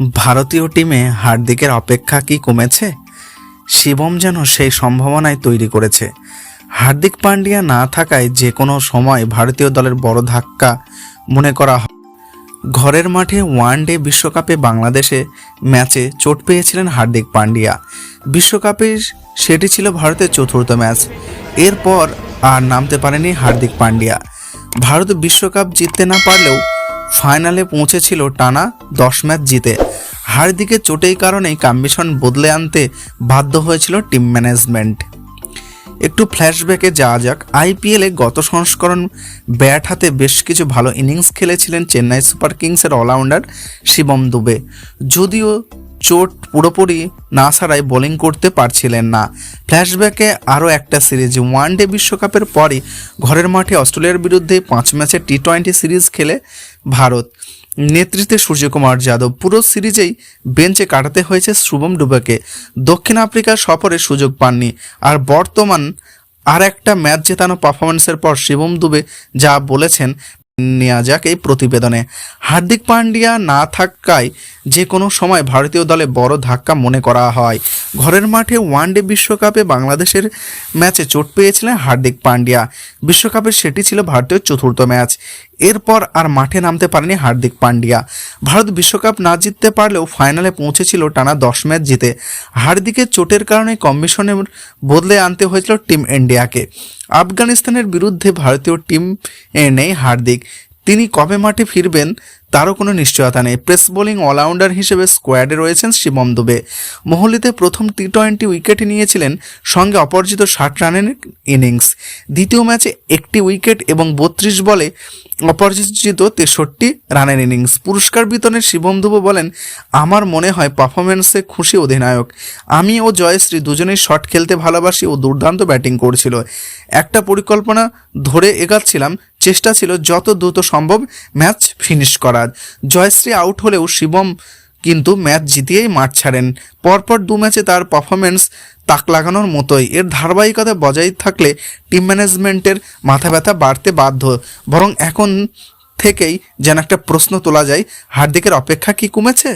ভারতীয় টিমে হার্দিকের অপেক্ষা কি কমেছে? শিবম যেন সেই সম্ভাবনায় তৈরি করেছে। হার্দিক পান্ডিয়া না থাকায় যে কোনো সময় ভারতীয় দলের বড় ধাক্কা মনে করা হয়। ঘরের মাঠে ওয়ান ডে বিশ্বকাপে বাংলাদেশে ম্যাচে চোট পেয়েছিলেন হার্দিক পান্ডিয়া। বিশ্বকাপে সেটি ছিল ভারতের চতুর্থ ম্যাচ। এরপর আর নামতে পারেনি হার্দিক পান্ডিয়া। ভারত বিশ্বকাপ জিততে না পারলেও ফাইনালে পৌঁছেছিল টানা দশ ম্যাচ জিতে। হার্দিকের চোটেই কারণেই কম্বিশন বদলে আনতে বাধ্য হয়েছিল টিম ম্যানেজমেন্ট। একটু ফ্ল্যাশব্যাকে যাওয়া যাক। আইপিএলে গত সংস্করণ ব্যাট হাতে বেশ কিছু ভালো ইনিংস খেলেছিলেন চেন্নাই সুপার কিংসের অলরাউন্ডার শিবম দুবে। যদিও চোট পুরোপুরি না ছাড়াই বোলিং করতে পারছিলেন না। ফ্ল্যাশব্যাকে আরও একটা সিরিজ, ওয়ান ডে বিশ্বকাপের পরই ঘরের মাঠে অস্ট্রেলিয়ার বিরুদ্ধে পাঁচ ম্যাচের টি টোয়েন্টি সিরিজ খেলে ভারত। নেতৃত্বে সূর্যকুমার যাদব, পুরো সিরিজেই বেঞ্চে কাটাতে হয়েছে শুভম ডুবেকে। দক্ষিণ আফ্রিকা সফরে সুযোগ পাননি। আর বর্তমান আর একটা ম্যাচ জেতানো পারফরমেন্সের পর শিবম দুবে যা বলেছেন নেওয়া যাক এই প্রতিবেদনে। হার্দিক পান্ডিয়া না থাকায় যে কোনো সময় ভারতীয় দলে বড় ধাক্কা মনে করা হয়। ঘরের মাঠে ওয়ানডে বিশ্বকাপে বাংলাদেশের ম্যাচে চোট পেয়েছিলেন হার্দিক পান্ডিয়া। বিশ্বকাপের সেটি ছিল ভারতীয় চতুর্থ ম্যাচ। এরপর আর মাঠে নামতে পারেনি হার্দিক পান্ডিয়া। ভারত বিশ্বকাপ না জিততে পারলেও ফাইনালে পৌঁছেছিল টানা দশ ম্যাচ জিতে। হার্দিকের চোটের কারণে কমিশনে বদলে আনতে হয়েছিল টিম ইন্ডিয়াকে। আফগানিস্তানের বিরুদ্ধে ভারতীয় টিম এ নেই হার্দিক। তিনি কবে মাঠে ফিরবেন তারও কোনো নিশ্চয়তা নেই। প্রেস বোলিং অলরাউন্ডার হিসেবে স্কোয়াডে রয়েছেন শিবম দুবে। মোহালিতে প্রথম টি টোয়েন্টি উইকেট নিয়েছিলেন, সঙ্গে অপরাজিত ষাট রানের ইনিংস। দ্বিতীয় ম্যাচে একটি উইকেট এবং বত্রিশ বলে অপরাজিত তেষট্টি রানের ইনিংস। পুরস্কার বিতরণে শিবম দুবে বলেন, আমার মনে হয় পারফরমেন্সে খুশি অধিনায়ক। আমি ও জয়শ্রী দুজনেই শট খেলতে ভালোবাসি ও দুর্দান্ত ব্যাটিং করছিল। একটা পরিকল্পনা ধরে এগাচ্ছিলাম চেষ্টা ছিল যত দ্রুত সম্ভব ম্যাচ ফিনিশ করার। জয়শ্রী আউট হলেও শিবম কিন্তু ম্যাচ জিতিয়েই মাঠ ছাড়েন। পরপর দু ম্যাচে তার পারফরমেন্স তাক লাগানোর মতোই। এর ধারাবাহিকতা বজায় থাকলে টিম ম্যানেজমেন্টের মাথা ব্যথা বাড়তে বাধ্য। বরং এখন থেকেই যেন একটা প্রশ্ন তোলা যায়, হার্দিকের অপেক্ষা কি কমেছে?